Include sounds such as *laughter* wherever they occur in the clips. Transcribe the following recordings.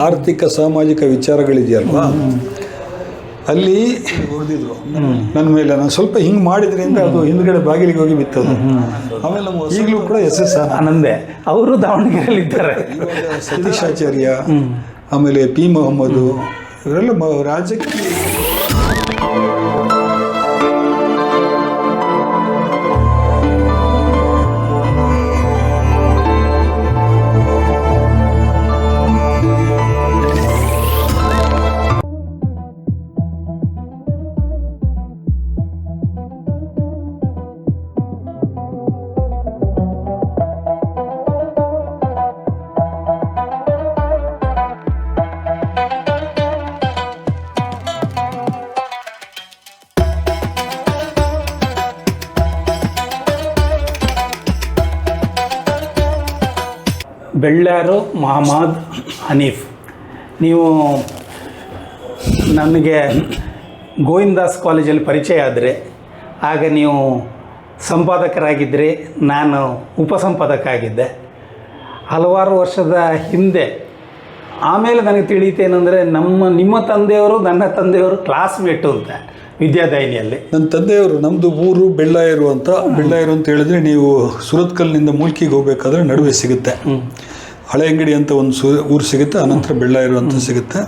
ಆರ್ಥಿಕ ಸಾಮಾಜಿಕ ವಿಚಾರಗಳಿದೆಯಲ್ವಾ? ಅಲ್ಲಿ ಹೊಡೆದಿದ್ರು ನನ್ನ ಮೇಲೆ ನಾನು ಸ್ವಲ್ಪ ಹಿಂಗೆ ಮಾಡಿದ್ರಿಂದ ಅದು ಹಿಂದ್ಗಡೆ ಬಾಗಿಲಿಗೆ ಹೋಗಿ ಬಿತ್ತದು. ಆಮೇಲೆ ನಮ್ಮ ಈಗಲೂ ಕೂಡ ಎಸ್ ಎಸ್ ಆನಂದೆ ಅವರು ದಾವಣಗೆರೆಯಲ್ಲಿ ಇದ್ದಾರೆ. ಸತೀಶಾಚಾರ್ಯ ಆಮೇಲೆ ಪಿ ಮೊಹಮ್ಮದು ಇವರೆಲ್ಲ ಮ- ಬೆಳ್ಳಾರು ಮಹಮ್ಮದ್ ಹನೀಫ್. ನೀವು ನನಗೆ ಗೋವಿಂದಾಸ್ ಕಾಲೇಜಲ್ಲಿ ಪರಿಚಯ ಆದರೆ ಆಗ ನೀವು ಸಂಪಾದಕರಾಗಿದ್ದರೆ ನಾನು ಉಪಸಂಪಾದಕ ಆಗಿದ್ದೆ ಹಲವಾರು ವರ್ಷದ ಹಿಂದೆ ಆಮೇಲೆ ನನಗೆ ತಿಳಿತೇನೆಂದರೆ ನಮ್ಮ ನಿಮ್ಮ ತಂದೆಯವರು ನನ್ನ ತಂದೆಯವರು ಕ್ಲಾಸ್ಮೇಟು ಅಂತ ವಿದ್ಯಾದಾಯಿನಿಯಲ್ಲಿ. ನನ್ನ ತಂದೆಯವರು ನಮ್ಮದು ಊರು ಬೆಳ್ಳಾಯರು ಅಂತ ಬೆಳ್ಳಾಯರು ಅಂತ ಹೇಳಿದ್ರೆ ನೀವು ಸುರತ್ಕಲ್ನಿಂದ ಮೂಲ್ಕಿಗೆ ಹೋಗ್ಬೇಕಾದ್ರೆ ನಡುವೆ ಸಿಗುತ್ತೆ. ಹಳೆ ಅಂಗಡಿ ಅಂತ ಒಂದು ಸು ಊರು ಸಿಗುತ್ತೆ ಅನಂತರ ಬೆಳ್ಳಾಯರು ಅಂತ ಸಿಗುತ್ತೆ.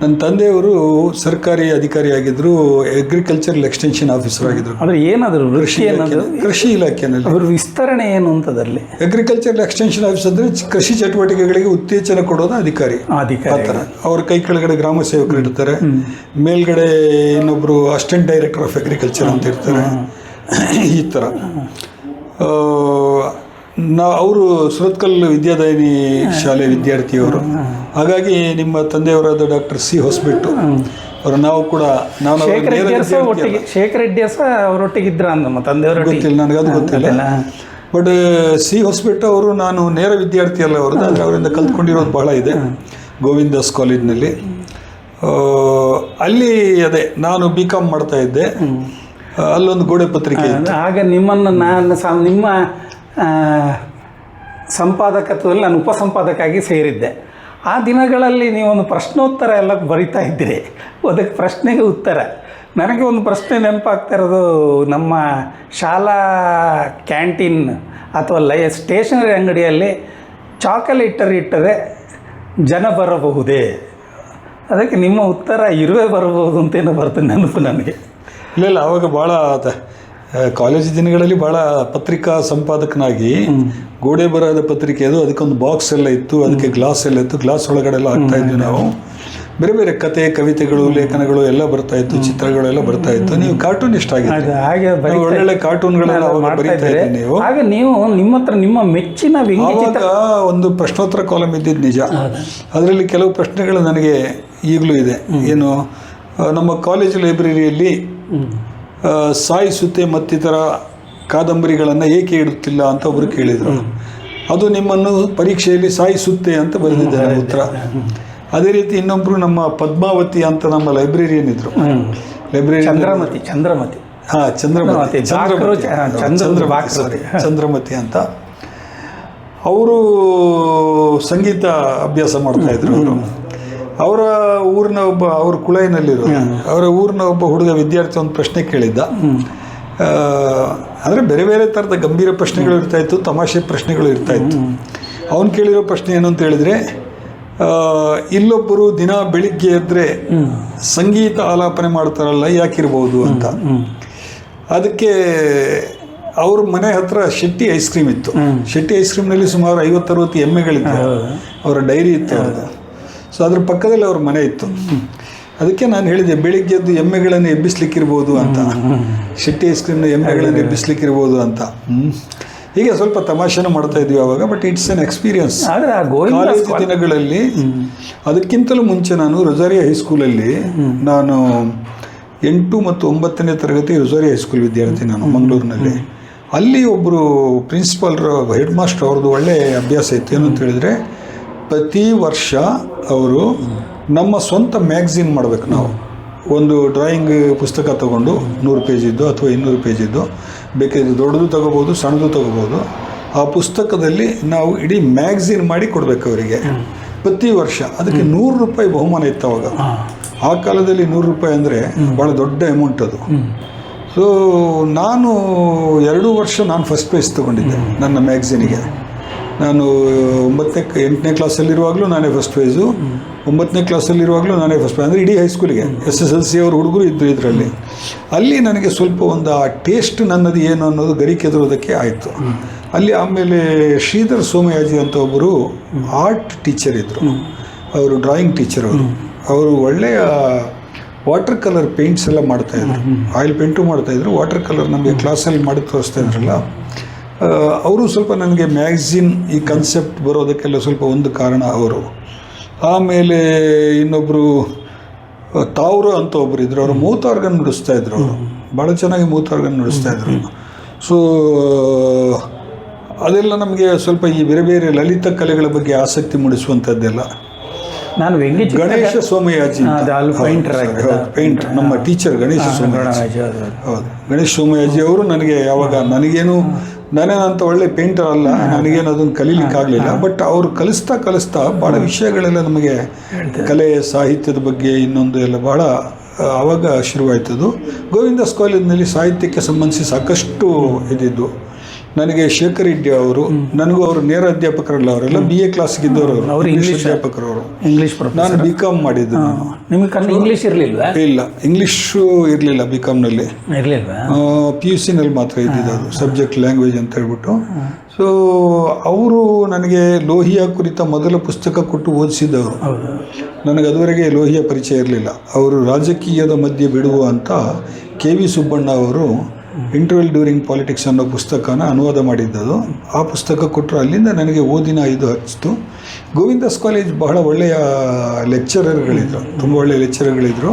ನನ್ನ ತಂದೆಯವರು ಸರ್ಕಾರಿ ಅಧಿಕಾರಿಯಾಗಿದ್ದರು ಅಗ್ರಿಕಲ್ಚರಲ್ ಎಕ್ಸ್ಟೆನ್ಷನ್ ಆಫೀಸರ್ ಆಗಿದ್ದರು ಅಂದರೆ ಏನಾದರೂ ಕೃಷಿ ಕೃಷಿ ಇಲಾಖೆಯಲ್ಲಿ ಅವ್ರ ವಿಸ್ತರಣೆ ಏನು ಅಂತದಲ್ಲಿ ಅಗ್ರಿಕಲ್ಚರಲ್ ಎಕ್ಸ್ಟೆನ್ಷನ್ ಆಫೀಸ್ ಅಂದರೆ ಕೃಷಿ ಚಟುವಟಿಕೆಗಳಿಗೆ ಉತ್ತೇಜನ ಕೊಡೋದು ಅಧಿಕಾರಿ. ಆ ಅಧಿಕಾರಿ ಥರ ಅವ್ರ ಕೈ ಕೆಳಗಡೆ ಗ್ರಾಮ ಸೇವಕರು ಇರ್ತಾರೆ. ಮೇಲ್ಗಡೆ ಇನ್ನೊಬ್ಬರು ಅಸಿಸ್ಟೆಂಟ್ ಡೈರೆಕ್ಟರ್ ಆಫ್ ಅಗ್ರಿಕಲ್ಚರ್ ಅಂತ ಇರ್ತಾರೆ. ಈ ಥರ ಆ, ನಾ ಅವರು ಸುರತ್ಕಲ್ ವಿದ್ಯಾದಾಯಿನಿ ಶಾಲೆ ವಿದ್ಯಾರ್ಥಿಯವರು. ಹಾಗಾಗಿ ನಿಮ್ಮ ತಂದೆಯವರಾದ ಡಾಕ್ಟರ್ ಸಿ ಹೊಸಬಿಟ್ಟು ಅವರು ನಾವು ಕೂಡ ನಾನು ಅವ್ರ ಶೇಖರ್ ರೆಡ್ಡಿ ಸಹ ವಿದ್ಯಾರ್ಥಿ ಒಟ್ಟಿಗೆ ಶೇಖರ್ ರೆಡ್ಡಿ ಸಹ ಅವರೊಟ್ಟಿಗೆ ಇದ್ರ ನಮ್ಮ ತಂದೆಯವರು ಗೊತ್ತಿಲ್ಲ ನನಗೆ ಅದು ಗೊತ್ತಿಲ್ಲ. ಬಟ್ ಸಿ ಹೊಸಬೆಟ್ಟು ಅವರು ನಾನು ನೇರ ವಿದ್ಯಾರ್ಥಿ ಅಲ್ಲ ಅವ್ರದ್ದು ಆದರೆ ಅವರಿಂದ ಕಲ್ತ್ಕೊಂಡಿರೋದು ಬಹಳ ಇದೆ. ಗೋವಿಂದಾಸ್ ಕಾಲೇಜ್ನಲ್ಲಿ. ಅಲ್ಲಿ ಅದೇ ನಾನು ಬಿ ಕಾಮ್ ಮಾಡ್ತಾ ಇದ್ದೆ. ಅಲ್ಲೊಂದು ಗೋಡೆ ಪತ್ರಿಕೆ ಆಗ ನಿಮ್ಮನ್ನು ನಾನು ನಿಮ್ಮ ಸಂಪಾದಕತ್ವದಲ್ಲಿ ನಾನು ಉಪಸಂಪಾದಕಾಗಿ ಸೇರಿದ್ದೆ. ಆ ದಿನಗಳಲ್ಲಿ ನೀವೊಂದು ಪ್ರಶ್ನೋತ್ತರ ಎಲ್ಲ ಬರಿತಾ ಇದ್ದೀರಿ. ಅದಕ್ಕೆ ಪ್ರಶ್ನೆಗೆ ಉತ್ತರ. ನನಗೆ ಒಂದು ಪ್ರಶ್ನೆ ನೆನಪಾಗ್ತಾ ಇರೋದು, ನಮ್ಮ ಶಾಲಾ ಕ್ಯಾಂಟೀನ್ ಅಥವಾ ಲೈ, ಸ್ಟೇಷನರಿ ಅಂಗಡಿಯಲ್ಲಿ ಚಾಕಲೇಟರ್ ಇಟ್ಟರೆ ಜನ ಬರಬಹುದೇ? ಅದಕ್ಕೆ ನಿಮ್ಮ ಉತ್ತರ ಇರುವೆ ಬರಬಹುದು ಅಂತೇನೋ ಬರ್ತದೆ ನೆನಪು ನನಗೆ. ಇಲ್ಲ ಇಲ್ಲ, ಅವಾಗ ಭಾಳ ಕಾಲೇಜ್ ದಿನಗಳಲ್ಲಿ ಬಹಳ ಪತ್ರಿಕಾ ಸಂಪಾದಕನಾಗಿ ಗೋಡೆ ಬರಹದ ಪತ್ರಿಕೆ ಅದು ಅದಕ್ಕೊಂದು ಬಾಕ್ಸ್ ಎಲ್ಲ ಇತ್ತು ಅದಕ್ಕೆ ಗ್ಲಾಸ್ ಎಲ್ಲ ಇತ್ತು ಗ್ಲಾಸ್ ಒಳಗಡೆ ಎಲ್ಲ ಹಾಕ್ತಾ ಇದ್ವಿ ನಾವು. ಬೇರೆ ಬೇರೆ ಕತೆ ಕವಿತೆಗಳು ಲೇಖನಗಳು ಎಲ್ಲ ಬರ್ತಾ ಇತ್ತು ಚಿತ್ರಗಳೆಲ್ಲ ಬರ್ತಾ ಇತ್ತು. ನೀವು ಕಾರ್ಟೂನ್ ಇಷ್ಟ ಆಗಿತ್ತು. ಹಾಗೆ ನೀವು ಒಳ್ಳೊಳ್ಳೆ ಕಾರ್ಟೂನ್ಗಳೆಲ್ಲ ಬರೀತಾ ಇದ್ದೀರಿ. ನೀವು. ಆಗ ನೀವು ನಿಮ್ಮ ಹತ್ರ ನಿಮ್ಮ ಮೆಚ್ಚಿನ ಆವಾಗ ಒಂದು ಪ್ರಶ್ನೋತ್ತರ ಕಾಲಮ್ ಇದ್ದಿದ್ದು ನಿಜ. ಅದರಲ್ಲಿ ಕೆಲವು ಪ್ರಶ್ನೆಗಳು ನನಗೆ ಈಗಲೂ ಇದೆ. ಏನು ನಮ್ಮ ಕಾಲೇಜ್ ಲೈಬ್ರರಿಯಲ್ಲಿ ಆ, ಸಾಯಿ ಸುತ್ತೆ ಮತ್ತಿತರ ಕಾದಂಬರಿಗಳನ್ನು ಏಕೆ ಇಡುತ್ತಿಲ್ಲ ಅಂತ ಒಬ್ಬರು ಕೇಳಿದರು. ಅದು ನಿಮ್ಮನ್ನು ಪರೀಕ್ಷೆಯಲ್ಲಿ ಸಾಯಿಸುತ್ತೆ ಅಂತ ಬರೆದಿದ್ದಾರೆ ಉತ್ತರ. ಅದೇ ರೀತಿ ಇನ್ನೊಬ್ಬರು ನಮ್ಮ ಪದ್ಮಾವತಿ ಅಂತ ನಮ್ಮ ಲೈಬ್ರರಿಯನ್ ಇದ್ರು. ಲೈಬ್ರರಿ ಚಂದ್ರಮತಿ ಚಂದ್ರಮತಿ. ಹಾ ಚಂದ್ರಮತಿ. ಚಂದ್ರಮತಿ. ಚಂದ್ರಮತಿ. ಅಂತ. ಅವರು ಸಂಗೀತ ಅಭ್ಯಾಸ ಮಾಡ್ತಾ ಇದ್ರು ಅವರು. ಅವರ ಊರಿನ ಒಬ್ಬ ಅವ್ರ ಕುಳೈನಲ್ಲಿರೋ ಅವರ ಊರಿನ ಒಬ್ಬ ಹುಡುಗ ವಿದ್ಯಾರ್ಥಿ ಒಂದು ಪ್ರಶ್ನೆ ಕೇಳಿದ್ದ. ಅಂದರೆ ಬೇರೆ ಬೇರೆ ಥರದ ಗಂಭೀರ ಪ್ರಶ್ನೆಗಳು ಇರ್ತಾ ಇತ್ತು ತಮಾಷೆ ಪ್ರಶ್ನೆಗಳು ಇರ್ತಾ ಇತ್ತು. ಅವನು ಕೇಳಿರೋ ಪ್ರಶ್ನೆ ಏನು ಅಂತ ಹೇಳಿದ್ರೆ ಇಲ್ಲೊಬ್ಬರು ದಿನ ಬೆಳಿಗ್ಗೆ ಎದ್ರೆ ಸಂಗೀತ ಆಲಾಪನೆ ಮಾಡ್ತಾರಲ್ಲ ಯಾಕಿರ್ಬೋದು ಅಂತ. ಅದಕ್ಕೆ ಅವ್ರ ಮನೆ ಹತ್ರ ಶೆಟ್ಟಿ ಐಸ್ ಕ್ರೀಮ್ ಇತ್ತು. ಶೆಟ್ಟಿ ಐಸ್ ಕ್ರೀಮ್ನಲ್ಲಿ ಸುಮಾರು ಐವತ್ತರವತ್ತು ಎಮ್ಮೆಗಳಿತ್ತು ಅವರ ಡೈರಿ ಇತ್ತು ಸೊ ಅದ್ರ ಪಕ್ಕದಲ್ಲಿ ಅವ್ರ ಮನೆ ಇತ್ತು. ಅದಕ್ಕೆ ನಾನು ಹೇಳಿದೆ ಬೆಳಿಗ್ಗೆ ಎದ್ದು ಎಮ್ಮೆಗಳನ್ನು ಎಬ್ಬಿಸ್ಲಿಕ್ಕಿರ್ಬೋದು ಅಂತ. ಶೆಟ್ಟಿ ಐಸ್ ಕ್ರೀಮ್ನ ಎಮ್ಮೆಗಳನ್ನು ಎಬ್ಬಿಸ್ಲಿಕ್ಕಿರ್ಬೋದು ಅಂತ. ಹೀಗೆ ಸ್ವಲ್ಪ ತಮಾಷೆನೂ ಮಾಡ್ತಾ ಇದ್ವಿ ಅವಾಗ but it's an experience college ದಿನಗಳಲ್ಲಿ ಅದಕ್ಕಿಂತಲೂ ಮುಂಚೆ ನಾನು ರೊಜಾರಿಯಾ ಹೈಸ್ಕೂಲಲ್ಲಿ ನಾನು ಎಂಟು ಮತ್ತು ಒಂಬತ್ತನೇ ತರಗತಿ ರೊಜಾರಿಯಾ ಹೈಸ್ಕೂಲ್ ವಿದ್ಯಾರ್ಥಿ ನಾನು ಮಂಗಳೂರಿನಲ್ಲಿ. ಅಲ್ಲಿ ಒಬ್ಬರು ಪ್ರಿನ್ಸಿಪಾಲ್ರು ಹೆಡ್ ಮಾಸ್ಟರ್ ಅವ್ರದ್ದು ಒಳ್ಳೆ ಅಭ್ಯಾಸ ಇತ್ತು. ಏನಂತ ಅಂತ ಹೇಳಿದರೆ ಪ್ರತಿ ವರ್ಷ ಅವರು ನಮ್ಮ ಸ್ವಂತ ಮ್ಯಾಗ್ಝಿನ್ ಮಾಡಬೇಕು ನಾವು. ಒಂದು ಡ್ರಾಯಿಂಗ್ ಪುಸ್ತಕ ತಗೊಂಡು ನೂರು ಪೇಜಿದ್ದು ಅಥವಾ ಇನ್ನೂರು ಪೇಜಿದ್ದು ಬೇಕಿದ್ರೆ ದೊಡ್ಡದು ತಗೋಬೋದು ಸಣ್ಣದು ತಗೋಬೋದು ಆ ಪುಸ್ತಕದಲ್ಲಿ ನಾವು ಇಡೀ ಮ್ಯಾಗ್ಝಿನ್ ಮಾಡಿ ಕೊಡಬೇಕು ಅವರಿಗೆ. ಪ್ರತಿ ವರ್ಷ. ಅದಕ್ಕೆ ನೂರು ರೂಪಾಯಿ ಬಹುಮಾನ ಇತ್ತು ಅವಾಗ. ಆ ಕಾಲದಲ್ಲಿ ನೂರು ರೂಪಾಯಿ ಅಂದರೆ ಭಾಳ ದೊಡ್ಡ ಅಮೌಂಟ್ ಅದು. ಸೊ ನಾನು ಎರಡು ವರ್ಷ ನಾನು ಫಸ್ಟ್ ಪ್ರೈಸ್ ತೊಗೊಂಡಿದ್ದೆ ನನ್ನ ಮ್ಯಾಗ್ಝಿನಿಗೆ. ನಾನು ಒಂಬತ್ತನೇ ಎಂಟನೇ ಕ್ಲಾಸಲ್ಲಿರುವಾಗಲೂ ನಾನೇ ಫಸ್ಟ್ ಪ್ರೈಸು ಒಂಬತ್ತನೇ ಕ್ಲಾಸಲ್ಲಿರುವಾಗಲೂ ನಾನೇ ಫಸ್ಟ್ ಪ್ರೈಸ್ ಅಂದರೆ ಇಡೀ ಹೈಸ್ಕೂಲಿಗೆ ಎಸ್ ಎಸ್ ಎಲ್ ಸಿ ಅವ್ರ ಹುಡುಗರು ಇದ್ದರು ಇದರಲ್ಲಿ. ಅಲ್ಲಿ ನನಗೆ ಸ್ವಲ್ಪ ಒಂದು ಆ ಟೇಸ್ಟ್ ನನ್ನದು ಏನು ಅನ್ನೋದು ಗರಿಕೆದರೋದಕ್ಕೆ ಆಯಿತು. ಅಲ್ಲಿ ಆಮೇಲೆ ಶ್ರೀಧರ್ ಸೋಮಯಾಜಿ ಅಂತ ಒಬ್ಬರು ಆರ್ಟ್ ಟೀಚರ್ ಇದ್ದರು ಅವರು ಡ್ರಾಯಿಂಗ್ ಟೀಚರ್ ಅವರು. ಅವರು ಒಳ್ಳೆಯ ವಾಟರ್ ಕಲರ್ ಪೇಂಟ್ಸ್ ಎಲ್ಲ ಮಾಡ್ತಾಯಿದ್ರು ಆಯಿಲ್ ಪೇಂಟು ಮಾಡ್ತಾಯಿದ್ರು ವಾಟರ್ ಕಲರ್ ನಮಗೆ ಕ್ಲಾಸಲ್ಲಿ ಮಾಡಿ ತೋರಿಸ್ತಾ ಇದ್ರಲ್ಲ. ಅವರು ಸ್ವಲ್ಪ ನನಗೆ ಮ್ಯಾಗ್ಝಿನ್ ಈ ಕನ್ಸೆಪ್ಟ್ ಬರೋದಕ್ಕೆಲ್ಲ ಸ್ವಲ್ಪ ಒಂದು ಕಾರಣ ಅವರು. ಆಮೇಲೆ ಇನ್ನೊಬ್ಬರು ತಾವ್ರ ಅಂತ ಒಬ್ಬರು ಇದ್ರು. ಅವರು ಮೂತಾರ್ಗನ್ ನುಡಿಸ್ತಾ ಇದ್ರು ಅವರು. ಭಾಳ ಚೆನ್ನಾಗಿ ಮೂತಾರ್ಗನ್ ನುಡಿಸ್ತಾ ಇದ್ರು ಸೊ ಅದೆಲ್ಲ ನಮಗೆ ಸ್ವಲ್ಪ ಈ ಬೇರೆ ಬೇರೆ ಲಲಿತ ಕಲೆಗಳ ಬಗ್ಗೆ ಆಸಕ್ತಿ ಮೂಡಿಸುವಂಥದ್ದೆಲ್ಲ ನಾನು ಗಣೇಶ ಸೋಮಯಾಜಿ ಪೇಂಟ್. ನಮ್ಮ ಟೀಚರ್ ಗಣೇಶ ಸೋಮಯಾಜಿ. ಹೌದು ಗಣೇಶ ಸೋಮಯಾಜಿ ಅವರು ನನಗೆ ಯಾವಾಗ ನನಗೇನು ನಾನೇನಂತ ಒಳ್ಳೆ ಪೇಂಟರ್ ಅಲ್ಲ ನನಗೇನು ಅದನ್ನು ಕಲೀಲಿಕ್ಕೆ ಆಗಲಿಲ್ಲ. ಬಟ್ ಅವರು ಕಲಿಸ್ತಾ ಕಲಿಸ್ತಾ ಭಾಳ ವಿಷಯಗಳೆಲ್ಲ ನಮಗೆ ಕಲೆ ಸಾಹಿತ್ಯದ ಬಗ್ಗೆ ಇನ್ನೊಂದು ಎಲ್ಲ ಭಾಳ ಆವಾಗ ಶುರುವಾಯ್ತದು. ಗೋವಿಂದಾಸ್ ಕಾಲೇಜಿನಲ್ಲಿ ಸಾಹಿತ್ಯಕ್ಕೆ ಸಂಬಂಧಿಸಿ ಸಾಕಷ್ಟು ಇದಿದ್ದು. ನನಗೆ ಶೇಖರ್ ರೆಡ್ಡಿ ಅವರು ನನಗೂ ಅವರು ನೇರ ಅಧ್ಯಾಪಕರಲ್ಲ ಅವರೆಲ್ಲ ಬಿ ಎ ಕ್ಲಾಸ್ಗಿದ್ದವರು ಅವರು ಅವ್ರು ಇಂಗ್ಲಿಷ್ ಅಧ್ಯಾಪಕರವರು. ಅಧ್ಯಾಪಕರು ಇಂಗ್ಲೀಷ್ ನಾನು ಬಿ ಕಾಮ್ ಮಾಡಿದ್ದು ನಿಮಗೆ ಕನ್ನಡ ಇಂಗ್ಲೀಷ್ ಇರಲಿಲ್ಲ ಇಲ್ಲ ಇಂಗ್ಲೀಷು ಇರಲಿಲ್ಲ ಬಿ ಕಾಮ್ನಲ್ಲಿ ಪಿ ಯು ಸಿನಲ್ಲಿ ಮಾತ್ರ ಇದ್ದಿದ್ದು ಅದು ಸಬ್ಜೆಕ್ಟ್ ಲ್ಯಾಂಗ್ವೇಜ್ ಅಂತ ಹೇಳ್ಬಿಟ್ಟು. ಸೊ ಅವರು ನನಗೆ ಲೋಹಿಯ ಕುರಿತ ಮೊದಲ ಪುಸ್ತಕ ಕೊಟ್ಟು ಓದಿಸಿದ್ದವರು. ನನಗೆ ಅದುವರೆಗೆ ಲೋಹಿಯ ಪರಿಚಯ ಇರಲಿಲ್ಲ. ಅವರು ರಾಜಕೀಯದ ಮಧ್ಯೆ ಬಿಡುವ ಅಂತ ಕೆ ವಿ ಸುಬ್ಬಣ್ಣ ಅವರು ಇಂಟರ್ವೆಲ್ ಡ್ಯೂರಿಂಗ್ ಪಾಲಿಟಿಕ್ಸ್ ಅನ್ನೋ ಪುಸ್ತಕನ ಅನುವಾದ ಮಾಡಿದ್ದದು. ಆ ಪುಸ್ತಕ ಕೊಟ್ಟರು ಅಲ್ಲಿಂದ ನನಗೆ ಓದಿನ ಇದು ಹಚ್ಚಿತು ಗೋವಿಂದಾಸ್ ಕಾಲೇಜ್ ಬಹಳ ಒಳ್ಳೆಯ ಲೆಕ್ಚರರ್ಗಳಿದ್ರು ತುಂಬ ಒಳ್ಳೆಯ ಲೆಕ್ಚರರ್ಗಳಿದ್ರು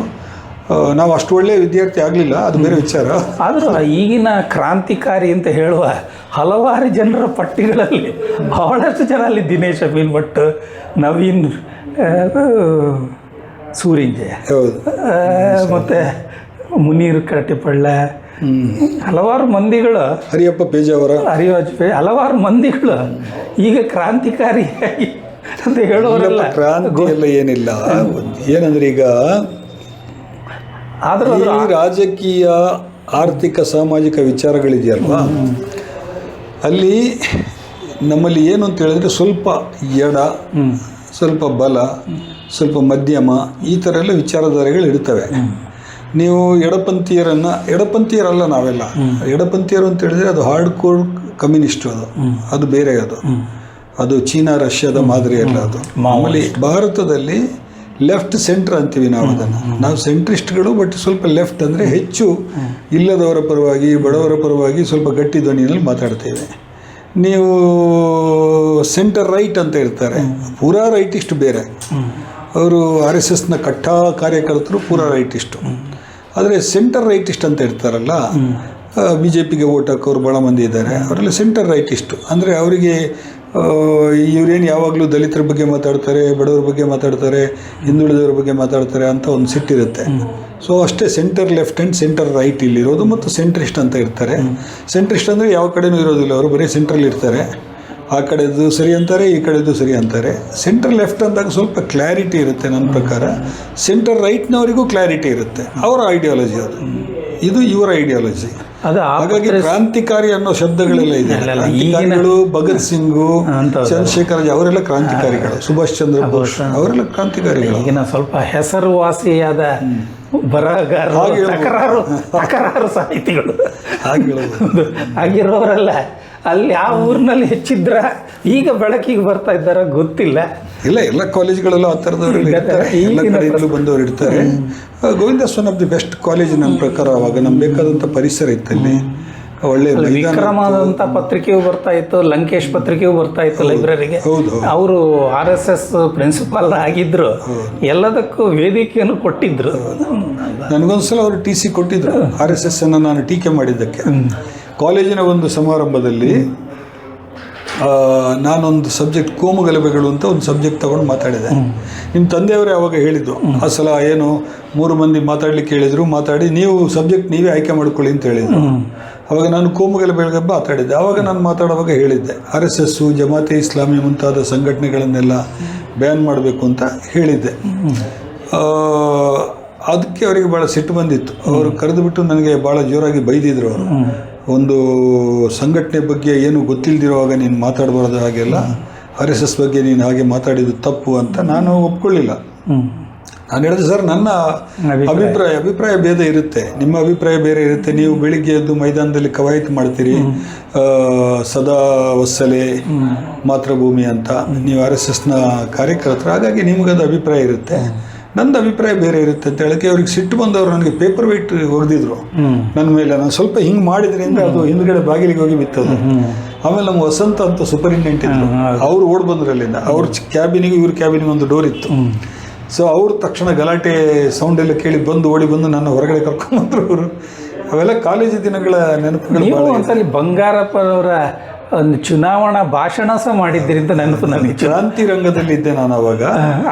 ನಾವು ಅಷ್ಟು ಒಳ್ಳೆಯ ವಿದ್ಯಾರ್ಥಿ ಆಗಲಿಲ್ಲ ಅದು ಬೇರೆ ವಿಚಾರ. ಆದರೂ ಈಗಿನ ಕ್ರಾಂತಿಕಾರಿ ಅಂತ ಹೇಳುವ ಹಲವಾರು ಜನರ ಪಟ್ಟಿಗಳಲ್ಲಿ ಬಹಳಷ್ಟು ಜನ ಅಲ್ಲಿ ದಿನೇಶ್ ಅಭಿಲ್ ಭಟ್ ನವೀನ್ ಸೂರ್ಯಂಜಯ. ಸೂರಿಂಜೆ ಹೌದು ಮತ್ತು ಮುನೀರ್ ಕಟ್ಟಿಪಳ್ಳ ಹಲವಾರು ಮಂದಿಗಳು ಹರಿಯಪ್ಪ ಪೇಜಾವರ. ಹರಿವಾಜಪೇಯಿ ಹಲವಾರು ಮಂದಿಗಳು ಈಗ ಕ್ರಾಂತಿಕಾರಿಯಾಗಿ ಅಂತ ಹೇಳೋರೆಲ್ಲ. ಕ್ರಾಂತಿ ಎಲ್ಲ ಏನಿಲ್ಲ. ಏನಂದ್ರೆ ಈಗ ಆದರೂ ರಾಜಕೀಯ ಆರ್ಥಿಕ ಸಾಮಾಜಿಕ ವಿಚಾರಗಳಿದೆಯಲ್ವಾ? ಅಲ್ಲಿ ನಮ್ಮಲ್ಲಿ ಏನು ಅಂತ ಹೇಳಿದ್ರೆ ಸ್ವಲ್ಪ ಎಡ ಸ್ವಲ್ಪ ಬಲ ಸ್ವಲ್ಪ ಮಧ್ಯಮ ಈ ಥರ ಎಲ್ಲ ವಿಚಾರಧಾರೆಗಳು ಇರ್ತವೆ. ನೀವು ಎಡಪಂಥೀಯರನ್ನ ಎಡಪಂಥೀಯರಲ್ಲ ನಾವೆಲ್ಲ. ಎಡಪಂಥೀಯರು ಅಂತ ಹೇಳಿದ್ರೆ ಅದು ಹಾರ್ಡ್ ಕೋರ್ ಕಮ್ಯುನಿಸ್ಟ್ ಅದು ಅದು ಬೇರೆ ಅದು. ಅದು ಚೀನಾ ರಷ್ಯಾದ ಮಾದರಿ ಅಲ್ಲ ಅದು. ಮಾಮೂಲಿ ಭಾರತದಲ್ಲಿ ಲೆಫ್ಟ್ ಸೆಂಟ್ರ್ ಅಂತೀವಿ ನಾವು ಅದನ್ನು. ನಾವು ಸೆಂಟ್ರಿಸ್ಟ್ಗಳು ಬಟ್ ಸ್ವಲ್ಪ ಲೆಫ್ಟ್ ಅಂದರೆ ಹೆಚ್ಚು ಇಲ್ಲದವರ ಪರವಾಗಿ ಬಡವರ ಪರವಾಗಿ ಸ್ವಲ್ಪ ಗಟ್ಟಿ ಧ್ವನಿಯಲ್ಲಿ ಮಾತಾಡ್ತೇವೆ ನೀವು ಸೆಂಟರ್ ರೈಟ್ ಅಂತ ಇರ್ತಾರೆ ಪೂರಾ ರೈಟಿಸ್ಟ್ ಬೇರೆ. ಅವರು ಆರ್ ಎಸ್ ಎಸ್ನ ಕಟ್ಟಾ ಕಾರ್ಯಕರ್ತರು ಪೂರಾ ರೈಟಿಸ್ಟು ಆದರೆ ಸೆಂಟರ್ ರೈಟಿಸ್ಟ್ ಅಂತ ಇರ್ತಾರಲ್ಲ ಬಿ ಜೆ ಪಿಗೆ ಓಟ್ ಹಾಕೋರು ಭಾಳ ಮಂದಿ ಇದ್ದಾರೆ. ಅವರೆಲ್ಲ ಸೆಂಟರ್ ರೈಟಿಸ್ಟು ಅಂದರೆ ಅವರಿಗೆ ಇವರೇನು ಯಾವಾಗಲೂ ದಲಿತರ ಬಗ್ಗೆ ಮಾತಾಡ್ತಾರೆ ಬಡವರ ಬಗ್ಗೆ ಮಾತಾಡ್ತಾರೆ ಹಿಂದುಳಿದವ್ರ ಬಗ್ಗೆ ಮಾತಾಡ್ತಾರೆ ಅಂತ ಒಂದು ಸಿಟ್ಟಿರುತ್ತೆ ಸೊ ಅಷ್ಟೇ centre left and centre right ಇಲ್ಲಿರೋದು ಮತ್ತು ಸೆಂಟ್ರಿಸ್ಟ್ ಅಂತ ಇರ್ತಾರೆ. ಸೆಂಟ್ರಿಸ್ಟ್ ಅಂದರೆ ಯಾವ ಕಡೆಯೂ ಇರೋದಿಲ್ಲ ಅವರು ಬರೀ ಸೆಂಟ್ರಲ್ಲಿ ಇರ್ತಾರೆ. ಆ ಕಡೆದು ಸರಿ ಅಂತಾರೆ ಈ ಕಡೆದು ಸರಿ ಅಂತಾರೆ. ಸೆಂಟರ್ ಲೆಫ್ಟ್ ಅಂದಾಗ ಸ್ವಲ್ಪ ಕ್ಲಾರಿಟಿ ಇರುತ್ತೆ ನನ್ನ ಪ್ರಕಾರ. ಸೆಂಟರ್ ರೈಟ್ನವರಿಗೂ ಕ್ಲಾರಿಟಿ ಇರುತ್ತೆ. ಅವರ ಐಡಿಯಾಲಜಿ ಅದು. ಇದು ಇವರ ಐಡಿಯಾಲಜಿ ಅದು ಹಾಗಾಗಿ ಕ್ರಾಂತಿಕಾರಿ ಅನ್ನೋ ಶಬ್ದಗಳೆಲ್ಲ ಇದೆ. ಕ್ರಾಂತಿಕಾರಿಗಳು ಭಗತ್ ಸಿಂಗು ಚಂದ್ರಶೇಖರ ಚಂದ್ರಶೇಖರ್ ಅವರೆಲ್ಲ ಕ್ರಾಂತಿಕಾರಿಗಳು. ಸುಭಾಷ್ ಚಂದ್ರ ಬೋಸ್ ಅವರೆಲ್ಲ ಕ್ರಾಂತಿಕಾರಿಗಳು. ಈಗಿನ ಸ್ವಲ್ಪ ಹೆಸರುವಾಸಿಯಾದ ಬರಹಗಾರರು ಹಾಗೆ ತಕರಾರು ತಕರಾರು ಸಾಹಿತಿಗಳು. ಹೇಳ್ಬೋದು. ಆಗಿರೋರೆಲ್ಲ ಅಲ್ಲಿ ಯಾವ ಊರಿನಲ್ಲಿ ಹೆಚ್ಚಿದ್ರ ಈಗ ಬೆಳಕಿಗೆ ಬರ್ತಾ ಇದ್ದಾರ ಗೊತ್ತಿಲ್ಲ. ಇಲ್ಲ ಎಲ್ಲ ಕಾಲೇಜ್ಗಳಲ್ಲೂ ಆ ಥರದವ್ರು ಇರ್ತಾರೆ. *laughs* ಎಲ್ಲ ಕಡೆಯಿಂದಲೂ ಬಂದವರು ಇರ್ತಾರೆ. Govinda one of the best college ನನ್ನ ಪ್ರಕಾರ ಅವಾಗ ನಮ್ಗೆ ಬೇಕಾದಂಥ ಪರಿಸರ ಇತ್ತು ಅಲ್ಲಿ ಒಳ್ಳೆ ಮೈದಾನ ವಿಕ್ರಮಾದಂಥ ಪತ್ರಿಕೆಯೂ ಬರ್ತಾ ಇತ್ತು ಲಂಕೇಶ್ ಪತ್ರಿಕೆಯೂ ಬರ್ತಾ ಇತ್ತು ಲೈಬ್ರರಿಗೆ. ಅವರು ಆರ್ ಎಸ್ ಎಸ್ ಪ್ರಿನ್ಸಿಪಾಲ್ ಆಗಿದ್ರು. ಎಲ್ಲದಕ್ಕೂ ವೇದಿಕೆಯನ್ನು ಕೊಟ್ಟಿದ್ರು. ನನಗೊಂದ್ಸಲ ಅವರು ಟಿ ಸಿ ಕೊಟ್ಟಿದ್ರು. ಆರ್ ಎಸ್ ಎಸ್ ಅನ್ನು ನಾನು ಟೀಕೆ ಮಾಡಿದ್ದಕ್ಕೆ. ಕಾಲೇಜಿನ ಒಂದು ಸಮಾರಂಭದಲ್ಲಿ ನಾನೊಂದು ಸಬ್ಜೆಕ್ಟ್ ಕೋಮುಗಲಭೆಗಳು ಅಂತ ಒಂದು ಸಬ್ಜೆಕ್ಟ್ ತಗೊಂಡು ಮಾತಾಡಿದೆ. ನಿಮ್ಮ ತಂದೆಯವರೇ ಅವಾಗ ಹೇಳಿದ್ದು ಆ ಸಲ ಏನು ಮೂರು ಮಂದಿ ಮಾತಾಡ್ಲಿಕ್ಕೆ ಹೇಳಿದರು ಮಾತಾಡಿ ನೀವು ಸಬ್ಜೆಕ್ಟ್ ನೀವೇ ಆಯ್ಕೆ ಮಾಡ್ಕೊಳ್ಳಿ ಅಂತ ಹೇಳಿದ್ದು ಅವಾಗ ನಾನು ಕೋಮುಗಲಭೆಗಳ ಮಾತಾಡಿದ್ದೆ ಆವಾಗ ನಾನು ಮಾತಾಡುವಾಗ ಹೇಳಿದ್ದೆ R S S Jamaate Islami ಮುಂತಾದ ಸಂಘಟನೆಗಳನ್ನೆಲ್ಲ ಬ್ಯಾನ್ ಮಾಡಬೇಕು ಅಂತ ಹೇಳಿದ್ದೆ. ಅದಕ್ಕೆ ಅವರಿಗೆ ಭಾಳ ಸಿಟ್ಟು ಬಂದಿತ್ತು. ಅವರು ಕರೆದುಬಿಟ್ಟು ನನಗೆ ಭಾಳ ಜೋರಾಗಿ ಬೈದಿದ್ರು ಅವರು. ಒಂದು ಸಂಘಟನೆ ಬಗ್ಗೆ ಏನು ಗೊತ್ತಿಲ್ಲದಿರುವಾಗ ನೀನು ಮಾತಾಡಬಾರ್ದು ಹಾಗೆಲ್ಲ ಆರ್ ಎಸ್ ಎಸ್ ಬಗ್ಗೆ ನೀನು ಹಾಗೆ ಮಾತಾಡಿದ್ದು ತಪ್ಪು ಅಂತ ನಾನು ಒಪ್ಕೊಳ್ಳಿಲ್ಲ. ನಾನು ಹೇಳಿದೆ ಸರ್ ನನ್ನ ಅಭಿಪ್ರಾಯ. ಅಭಿಪ್ರಾಯ ಭೇದ ಇರುತ್ತೆ. ನಿಮ್ಮ ಅಭಿಪ್ರಾಯ ಬೇರೆ ಇರುತ್ತೆ. ನೀವು ಬೆಳಿಗ್ಗೆ ಎದ್ದು ಮೈದಾನದಲ್ಲಿ ಕವಾಯತು ಮಾಡ್ತೀರಿ. ಸದಾ ವತ್ಸಲೆ ಮಾತೃಭೂಮಿ ಅಂತ. ನೀವು ಆರ್ ಎಸ್ ಎಸ್ನ ಕಾರ್ಯಕರ್ತರು ಹಾಗಾಗಿ ನಿಮಗದು ಅಭಿಪ್ರಾಯ ಇರುತ್ತೆ. ನಂದು ಅಭಿಪ್ರಾಯ ಬೇರೆ ಇರುತ್ತೆ ಅಂತ ಹೇಳಕ್ಕೆ ಅವ್ರಿಗೆ ಸಿಟ್ಟು ಬಂದವರು ನನಗೆ ಪೇಪರ್ ವೇಟ್ ಹೊಡೆದಿದ್ರು ನನ್ನ ಮೇಲೆ ನಾನು ಸ್ವಲ್ಪ ಹಿಂಗೆ ಮಾಡಿದ್ರಿಂದ ಅದು ಹಿಂದ್ಗಡೆ ಬಾಗಿಲಿಗೆ ಹೋಗಿ ಬಿತ್ತದು. ಆಮೇಲೆ ನಮ್ಮ ವಸಂತ ಅಂತ ಸೂಪರಿಂಟೆಂಡೆಂಟ್ ಇದ್ರು. ಅವ್ರು ಓಡ್ ಬಂದ್ರು ಅಲ್ಲಿಂದ ಅವ್ರ ಕ್ಯಾಬಿನಿಗೆ ಇವ್ರ ಕ್ಯಾಬಿನಿಗೆ ಒಂದು ಡೋರ್ ಇತ್ತು. ಸೊ ಅವ್ರು ತಕ್ಷಣ ಗಲಾಟೆ ಸೌಂಡ್ ಎಲ್ಲ ಕೇಳಿ ಬಂದು ಓಡಿ ಬಂದು ನನ್ನ ಹೊರಗಡೆ ಕರ್ಕೊಂಡ್ಬಂದ್ರು ಅವರು. ಅವೆಲ್ಲ ಕಾಲೇಜು ದಿನಗಳ ನೆನಪುಗಳು ಒಂದ್ಸಲಿ ಬಂಗಾರಪ್ಪನವರ ಒಂದು ಚುನಾವಣಾ ಭಾಷಣ ಸಹ ಮಾಡಿದ್ದೀರಿ ಅಂತ ನೆನಪು ನನಗೆ ಕ್ರಾಂತಿ ರಂಗದಲ್ಲಿ ಇದ್ದೆ ನಾನು ಅವಾಗ.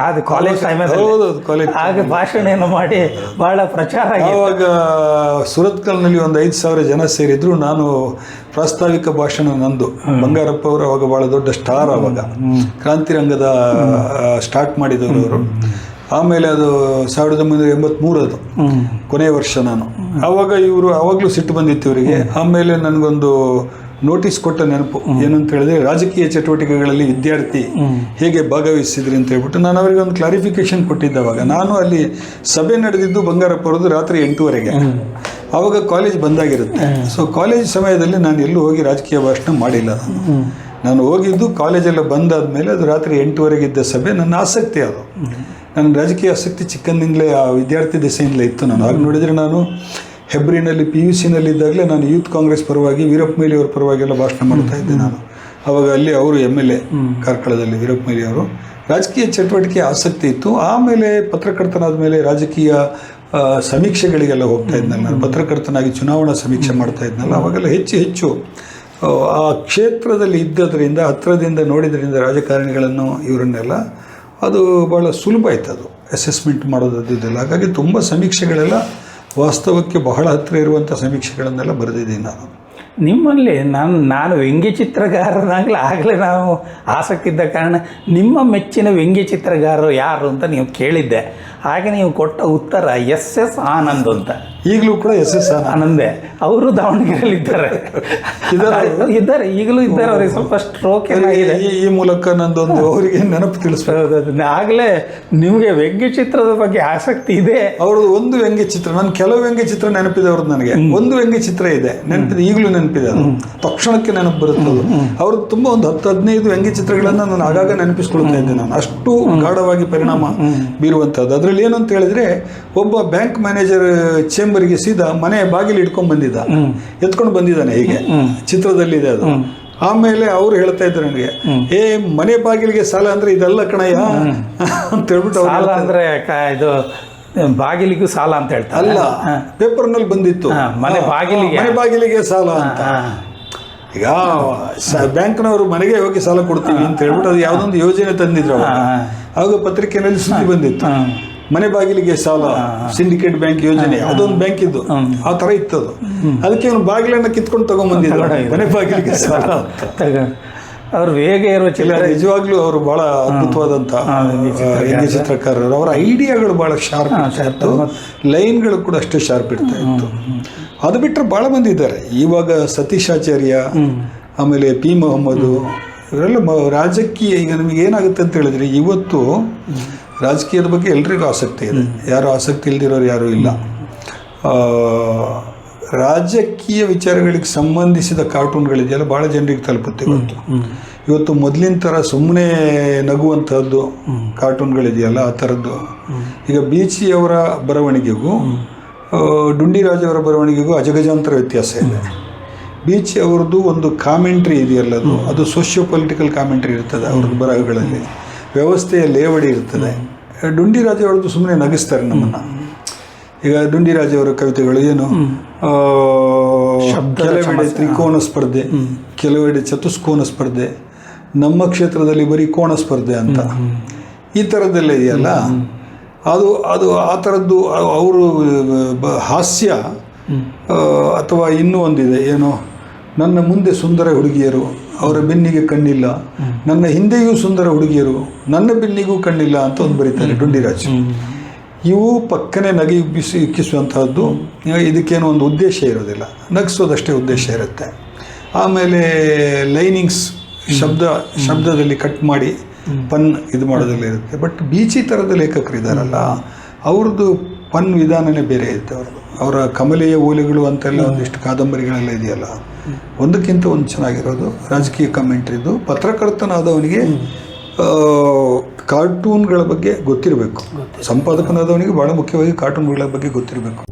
ಅದು ಕಾಲೇಜ್ ಟೈಮಲ್ಲಿ ಕಾಲೇಜ್ ಆಗ ಭಾಷಣ ಏನು ಮಾಡಿ ಬಹಳ ಪ್ರಚಾರ ಇವಾಗ ಆವಾಗ ಸುರತ್ಕಲ್ನಲ್ಲಿ ಒಂದು ಐದು ಸಾವಿರ ಜನ ಸೇರಿದ್ರು ನಾನು ಪ್ರಾಸ್ತಾವಿಕ ಭಾಷಣ ನಂದು. ಬಂಗಾರಪ್ಪ ಅವರು ಅವಾಗ ಬಹಳ ದೊಡ್ಡ ಸ್ಟಾರ್ ಅವಾಗ. ಕ್ರಾಂತಿ ರಂಗದ ಸ್ಟಾರ್ಟ್ ಮಾಡಿದವರು ಅವರು. ಆಮೇಲೆ ಅದು ಸಾವಿರದ ಒಂಬೈನೂರ ಎಂಬತ್ಮೂರು ಅದು ಕೊನೆಯ ವರ್ಷ ನಾನು. ಆವಾಗ ಇವರು ಆವಾಗಲೂ ಸಿಟ್ಟು ಬಂದಿತ್ತು ಇವರಿಗೆ. ಆಮೇಲೆ ನನಗೊಂದು ನೋಟಿಸ್ ಕೊಟ್ಟ ನೆನಪು. ಏನು ಅಂತ ಹೇಳಿದ್ರೆ ರಾಜಕೀಯ ಚಟುವಟಿಕೆಗಳಲ್ಲಿ ವಿದ್ಯಾರ್ಥಿ ಹೇಗೆ ಭಾಗವಹಿಸಿದ್ರಿ ಅಂತ ಹೇಳ್ಬಿಟ್ಟು ನಾನು ಅವರಿಗೆ ಒಂದು ಕ್ಲಾರಿಫಿಕೇಶನ್ ಕೊಟ್ಟಿದ್ದೆ ಅವಾಗ ನಾನು ಅಲ್ಲಿ ಸಭೆ ನಡೆದಿದ್ದು ಬಂಗಾರಪ್ಪ ರಾತ್ರಿ ಎಂಟೂವರೆಗೆ. ಆವಾಗ ಕಾಲೇಜ್ ಬಂದಾಗಿರುತ್ತೆ. ಸೊ ಕಾಲೇಜ್ ಸಮಯದಲ್ಲಿ ನಾನು ಎಲ್ಲೂ ಹೋಗಿ ರಾಜಕೀಯ ಭಾಷಣ ಮಾಡಿಲ್ಲ ನಾನು. ನಾನು ಹೋಗಿದ್ದು ಕಾಲೇಜೆಲ್ಲ ಬಂದಾದ್ಮೇಲೆ ಅದು ರಾತ್ರಿ ಎಂಟುವರೆಗಿದ್ದ ಸಭೆ ನನ್ನ ಆಸಕ್ತಿ ಅದು. ನನ್ನ ರಾಜಕೀಯ ಆಸಕ್ತಿ ಚಿಕ್ಕಂದಿಂದಲೇ ಆ ವಿದ್ಯಾರ್ಥಿ ದೆಸೆಯಿಂದಲೇ ಇತ್ತು ನಾನು. ಆಗ ನೋಡಿದರೆ ನಾನು ಹೆಬ್ರಿನಲ್ಲಿ ಪಿ ಯು ಸಿನಲ್ಲಿದ್ದಾಗಲೇ ನಾನು ಯೂತ್ ಕಾಂಗ್ರೆಸ್ ಪರವಾಗಿ ವೀರಪ್ಪ ಮೊಯ್ಲಿ ಅವ್ರ ಪರವಾಗೆಲ್ಲ ಭಾಷಣ ಮಾಡ್ತಾ ಇದ್ದೆ ನಾನು. ಅವಾಗ ಅಲ್ಲಿ ಅವರು ಎಂ ಎಲ್ ಎ ಕಾರ್ಕಳದಲ್ಲಿ ವೀರಪ್ಪ ಮೇಲಿ ಅವರು. ರಾಜಕೀಯ ಚಟುವಟಿಕೆ ಆಸಕ್ತಿ ಇತ್ತು. ಆಮೇಲೆ ಪತ್ರಕರ್ತನಾದ ಮೇಲೆ ರಾಜಕೀಯ ಸಮೀಕ್ಷೆಗಳಿಗೆಲ್ಲ ಹೋಗ್ತಾ ಇದ್ನಲ್ಲ. ನಾನು ಪತ್ರಕರ್ತನಾಗಿ ಚುನಾವಣಾ ಸಮೀಕ್ಷೆ ಮಾಡ್ತಾ ಇದ್ನಲ್ಲ. ಅವಾಗೆಲ್ಲ ಹೆಚ್ಚು ಹೆಚ್ಚು ಆ, ಕ್ಷೇತ್ರದಲ್ಲಿ ಇದ್ದದರಿಂದ ಹತ್ತಿರದಿಂದ ನೋಡಿದ್ರಿಂದ ರಾಜಕಾರಣಿಗಳನ್ನು ಇವರನ್ನೆಲ್ಲ ಅದು ಭಾಳ ಸುಲಭ ಆಯ್ತು ಅದು ಅಸೆಸ್ಮೆಂಟ್ ಮಾಡೋದಿದ್ದೆಲ್ಲ ಹಾಗಾಗಿ ತುಂಬ ಸಮೀಕ್ಷೆಗಳೆಲ್ಲ ವಾಸ್ತವಕ್ಕೆ ಬಹಳ ಹತ್ತಿರ ಇರುವಂಥ ಸಮೀಕ್ಷೆಗಳನ್ನೆಲ್ಲ ಬರೆದಿದ್ದೀನಿ ನಾನು. ನಿಮ್ಮಲ್ಲಿ ನಾನು ನಾನು ವ್ಯಂಗ್ಯ ಆಗಲೇ ನಾವು ಆಸಕ್ತಿ ಇದ್ದ ಕಾರಣ ನಿಮ್ಮ ಮೆಚ್ಚಿನ ವ್ಯಂಗ್ಯ ಚಿತ್ರಗಾರರು ಯಾರು ಅಂತ ನೀವು ಕೇಳಿದ್ದೆ. ಹಾಗೆ ನೀವು ಕೊಟ್ಟ ಉತ್ತರ ಎಸ್ ಎಸ್ ಆನಂದ್ ಅಂತ. ಈಗಲೂ ಕೂಡ ಎಸ್ ಎಸ್ ಆನಂದೆ ಅವರು ದಾವಣಗೆರೆಯಲ್ಲಿ ಇದ್ದಾರೆ ಇದ್ದಾರೆ. ಈಗಲೂ ಇದ್ದಾರೆ ಅವ್ರಿಗೆ ಸ್ವಲ್ಪ ಸ್ಟ್ರೋಕ್ ಏನಾಗಿದೆ ಈ ಈ ಮೂಲಕ ನಂದೊಂದು *laughs* ಅವರಿಗೆ ನೆನಪು ತಿಳಿಸ್ಬೇಕು. ಆಗಲೇ ನಿಮಗೆ ವ್ಯಂಗ್ಯ ಚಿತ್ರದ ಬಗ್ಗೆ ಆಸಕ್ತಿ ಇದೆ. ಅವ್ರದ್ದು ಒಂದು ವ್ಯಂಗ್ಯ ಚಿತ್ರ ನಾನು ಕೆಲವು ವ್ಯಂಗ್ಯ ಚಿತ್ರ ನೆನಪಿದೆ ಅವ್ರದ್ದು ನನಗೆ. ಒಂದು ವ್ಯಂಗ್ಯ ಚಿತ್ರ ಇದೆ. ನೆನಪಿದೆ ಈಗಲೂ ನೆನಪಿದೆ ಅದು. ತಕ್ಷಣಕ್ಕೆ ನೆನಪು ಬರುತ್ತೆ ಅದು. ಅವ್ರದ್ದು ತುಂಬ ಒಂದು ಹತ್ತು ಹದಿನೈದು ವ್ಯಂಗ್ಯ ಚಿತ್ರಗಳನ್ನು ನಾನು ಆಗಾಗ ನೆನಪಿಸ್ಕೊಳ್ತಾ ಇದ್ದೆ ನಾನು. ಅಷ್ಟು ಗಾಢವಾಗಿ ಪರಿಣಾಮ ಬೀರುವಂಥದ್ದು ಅದರಲ್ಲಿ ಏನಂತ ಹೇಳಿದ್ರೆ ಒಬ್ಬ ಬ್ಯಾಂಕ್ ಮ್ಯಾನೇಜರ್ ಚೇಂಬರ್ಗೆ ಸೀದಾ ಮನೆ ಬಾಗಿಲು ಇಟ್ಕೊಂಡ್ ಬಂದಿದ್ದ. ಎತ್ಕೊಂಡು ಬಂದಿದ್ದಾನೆ ಹೀಗೆ. ಚಿತ್ರದಲ್ಲಿದೆ ಅದು. ಆಮೇಲೆ ಅವ್ರು ಹೇಳ್ತಾ ಇದ್ರು ನನಗೆ ಏ ಮನೆ ಬಾಗಿಲಿಗೆ ಸಾಲ ಅಂದ್ರೆ ಇದೆಲ್ಲ ಕಣಯ್ಯ? ಅಂತ ಹೇಳ್ಬಿಟ್ಟು ಸಾಲ ಅಂದ್ರೆ ಇದು ಬಾಗಿಲಿಗೂ ಸಾಲ ಅಂತ ಹೇಳ್ತಾರೆ. ಅಲ್ಲ ಪೇಪರ್ನಲ್ಲಿ ಬಂದಿತ್ತು. ಮನೆ ಬಾಗಿಲಿಗೆ. ಮನೆ ಬಾಗಿಲಿಗೆ ಸಾಲ ಅಂತ. ಈಗ ಬ್ಯಾಂಕ್ನವರು ಮನೆಗೆ ಹೋಗಿ ಸಾಲ ಕೊಡ್ತೀವಿ ಅಂತ ಹೇಳ್ಬಿಟ್ಟು ಅದು ಯಾವ್ದೊಂದು ಯೋಜನೆ ತಂದಿದ್ರು ಆವಾಗ ಪತ್ರಿಕೆಯಲ್ಲಿ ಸುದ್ದಿ ಬಂದಿತ್ತು. ಮನೆ ಬಾಗಿಲಿಗೆ ಸಾಲ ಸಿಂಡಿಕೇಟ್ ಬ್ಯಾಂಕ್ ಯೋಜನೆ ಅದೊಂದು ಬ್ಯಾಂಕ್ ಇದ್ದು ಆ ತರ ಇತ್ತು ಅದು ಅದಕ್ಕೆ ಅವನು ಬಾಗಿಲನ್ನ ಕಿತ್ಕೊಂಡು ತಗೊಂಡ್ಬಂದಿದ್ರು ಮನೆ ಬಾಗಿಲಿಗೆ ಸಾಲ. *laughs* ಅವರು ವೇಗ ಇರುವ ಚಿಲ್ಲರೆ? ಚಿತ್ರ ನಿಜವಾಗ್ಲೂ ಅವರು ಬಹಳ ಅದ್ಭುತವಾದಂತ ವ್ಯಂಗ್ಯ ಚಿತ್ರಕಾರರು. ಅವರ ಐಡಿಯಾಗಳು ಬಹಳ ಶಾರ್ಪ್ ಇತ್ತು. ಲೈನ್ಗಳು ಕೂಡ ಅಷ್ಟು ಶಾರ್ಪ್ ಇರ್ತಾ ಇತ್ತು. ಅದು ಬಿಟ್ಟರೆ ಬಹಳ ಬಂದಿದ್ದಾರೆ ಇವಾಗ ಸತೀಶ್ ಆಚಾರ್ಯ ಆಮೇಲೆ ಪಿ ಮೊಹಮ್ಮದ್ ಇವರೆಲ್ಲ ರಾಜಕೀಯ ಈಗ ನಮಗೆ ಏನಾಗುತ್ತೆ ಅಂತ ಹೇಳಿದ್ರೆ ಇವತ್ತು ರಾಜಕೀಯದ ಬಗ್ಗೆ ಎಲ್ರಿಗೂ ಆಸಕ್ತಿ ಇದೆ. ಯಾರು ಆಸಕ್ತಿ ಇಲ್ದಿರೋರು ಯಾರೂ ಇಲ್ಲ. ರಾಜಕೀಯ ವಿಚಾರಗಳಿಗೆ ಸಂಬಂಧಿಸಿದ ಕಾರ್ಟೂನ್ಗಳಿದೆಯಲ್ಲ ಭಾಳ ಜನರಿಗೆ ತಲುಪುತ್ತೆ ಇವತ್ತು ಇವತ್ತು ಮೊದಲಿನ ಥರ ಸುಮ್ಮನೆ ನಗುವಂಥದ್ದು ಕಾರ್ಟೂನ್ಗಳಿದೆಯಲ್ಲ ಆ ಥರದ್ದು. ಈಗ ಬೀಚಿ ಅವರ ಬರವಣಿಗೆಗೂ ಡುಂಡಿ ರಾಜವರ ಅವರ ಬರವಣಿಗೆಗೂ ಅಜಗಜಾಂತರ ವ್ಯತ್ಯಾಸ ಇದೆ. ಬೀಚ್ ಅವ್ರದ್ದು ಒಂದು ಕಾಮೆಂಟ್ರಿ ಇದೆಯಲ್ಲ ಅದು ಅದು ಸೋಷಿಯೋ ಪೊಲಿಟಿಕಲ್ ಕಾಮೆಂಟ್ರಿ ಇರ್ತದೆ ಅವ್ರದ್ದು ಬರಹಗಳಲ್ಲಿ. ವ್ಯವಸ್ಥೆಯ ಲೇವಡಿ ಇರ್ತದೆ. ಡುಂಡಿ ಅವ್ರದ್ದು ಸುಮ್ಮನೆ ನಗಿಸ್ತಾರೆ ನಮ್ಮನ್ನು. ಈಗ ಡುಂಡಿರಾಜ್ ಅವರ ಕವಿತೆಗಳು ಏನು? ಕೆಲವೆಡೆ ತ್ರಿಕೋನ ಸ್ಪರ್ಧೆ ಕೆಲವೆಡೆ ಚತುಷ್ಕೋನ ಸ್ಪರ್ಧೆ ನಮ್ಮ ಕ್ಷೇತ್ರದಲ್ಲಿ ಬರೀ ಕೋಣ ಸ್ಪರ್ಧೆ ಅಂತ. ಈ ಥರದ್ದೆಲ್ಲ ಇದೆಯಲ್ಲ? ಅದು ಅದು ಆ ಥರದ್ದು ಅವರು ಹಾಸ್ಯ ಅಥವಾ ಇನ್ನೂ ಒಂದಿದೆ ಏನು? ನನ್ನ ಮುಂದೆ ಸುಂದರ ಹುಡುಗಿಯರು ಅವರ ಬೆನ್ನಿಗೆ ಕಣ್ಣಿಲ್ಲ. ನನ್ನ ಹಿಂದೆಯೂ ಸುಂದರ ಹುಡುಗಿಯರು ನನ್ನ ಬೆನ್ನಿಗೂ ಕಣ್ಣಿಲ್ಲ ಅಂತ ಒಂದು ಬರೀತಾರೆ ಡುಂಡಿರಾಜ್. ಇವು ಪಕ್ಕನೆ ನಗೆ ಬಿಸಿ ಇಕ್ಕಿಸುವಂತಹದ್ದು. ಇದಕ್ಕೇನು ಒಂದು ಉದ್ದೇಶ ಇರೋದಿಲ್ಲ. ನಗಿಸೋದಷ್ಟೇ ಉದ್ದೇಶ ಇರುತ್ತೆ. ಆಮೇಲೆ ಲೈನಿಂಗ್ಸ್ ಶಬ್ದ ಶಬ್ದದಲ್ಲಿ ಕಟ್ ಮಾಡಿ ಪನ್ ಇದು ಮಾಡೋದ್ರಲ್ಲಿ ಇರುತ್ತೆ. ಬಟ್ ಬೀಚಿ ಥರದ ಲೇಖಕರು ಇದ್ದಾರಲ್ಲ ಅವ್ರದ್ದು ಪನ್ ವಿಧಾನನೇ ಬೇರೆ ಐತೆ ಅವ್ರದ್ದು ಅವರ ಕಮಲೆಯ ಓಲೆಗಳು ಅಂತೆಲ್ಲ ಒಂದಿಷ್ಟು ಕಾದಂಬರಿಗಳೆಲ್ಲ ಇದೆಯಲ್ಲ. ಒಂದಕ್ಕಿಂತ ಒಂದು ಚೆನ್ನಾಗಿರೋದು ರಾಜಕೀಯ ಕಮೆಂಟ್ರಿದ್ದು. ಪತ್ರಕರ್ತನಾದವನಿಗೆ ಕಾರ್ಟೂನ್ಗಳ ಬಗ್ಗೆ ಗೊತ್ತಿರಬೇಕು. ಸಂಪಾದಕನಾದವನಿಗೆ ಭಾಳ ಮುಖ್ಯವಾಗಿ ಕಾರ್ಟೂನ್ಗಳ ಬಗ್ಗೆ ಗೊತ್ತಿರಬೇಕು.